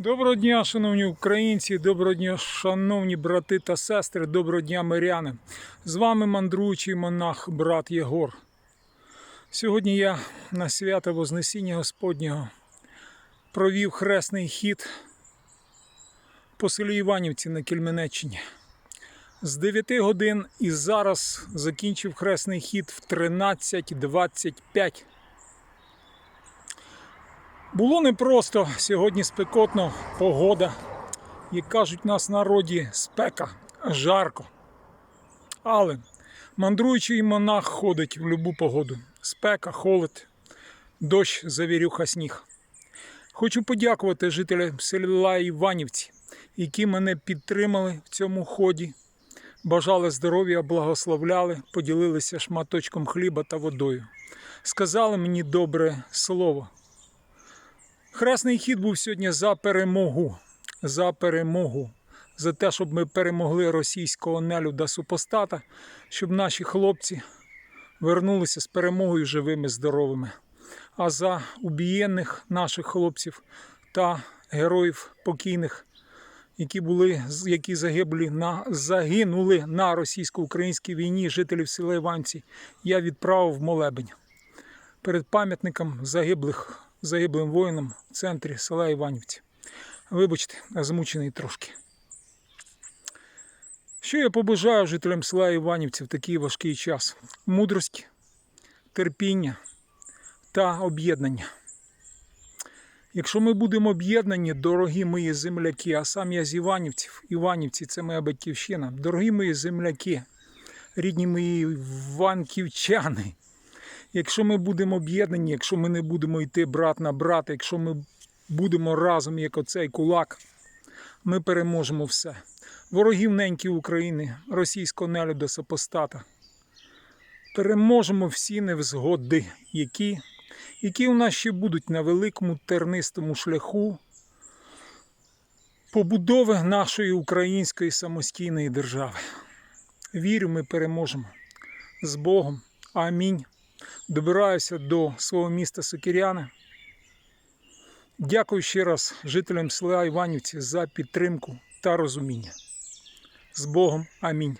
Доброго дня, шановні українці, доброго дня, шановні брати та сестри, доброго дня, миряни. З вами мандруючий монах, брат Єгор. Сьогодні я на свято Вознесіння Господнього провів хресний хід по селі Іванівці на Кельменеччині. З 9 годин і зараз закінчив хресний хід в 13.25. Було непросто сьогодні спекотно, погода. Як кажуть в нас народі, спека, жарко. Але мандруючий монах ходить в любу погоду. Спека, холод, дощ, завірюха, сніг. Хочу подякувати жителям села Іванівці, які мене підтримали в цьому ході, бажали здоров'я, благословляли, поділилися шматочком хліба та водою. Сказали мені добре слово. Хресний хід був сьогодні за перемогу. За перемогу. За те, щоб ми перемогли російського нелюда супостата, щоб наші хлопці вернулися з перемогою живими, здоровими. А за убієнних наших хлопців та героїв покійних, які були які загиблі на загинули на російсько-українській війні жителів села Іванці, я відправив молебень перед пам'ятником загиблих загиблим воїнам в центрі села Іванівці. Вибачте, змучений трошки. Що я побажаю жителям села Іванівці в такий важкий час? Мудрості, терпіння та об'єднання. Якщо ми будемо об'єднані, дорогі мої земляки, а сам я з Іванівців, Іванівці це моя батьківщина, дорогі мої земляки, рідні мої іванківчани, Якщо ми будемо об'єднані, якщо ми не будемо йти брат на брата, якщо ми будемо разом, як оцей кулак, ми переможемо все. Ворогів неньки України, російського нелюда сопостата. Переможемо всі невзгоди, які, які у нас ще будуть на великому тернистому шляху побудови нашої української самостійної держави. Вірю, ми переможемо. З Богом. Амінь добираюся до свого міста Сокиряни. Дякую ще раз жителям села Іванівці за підтримку та розуміння. З Богом. Амінь.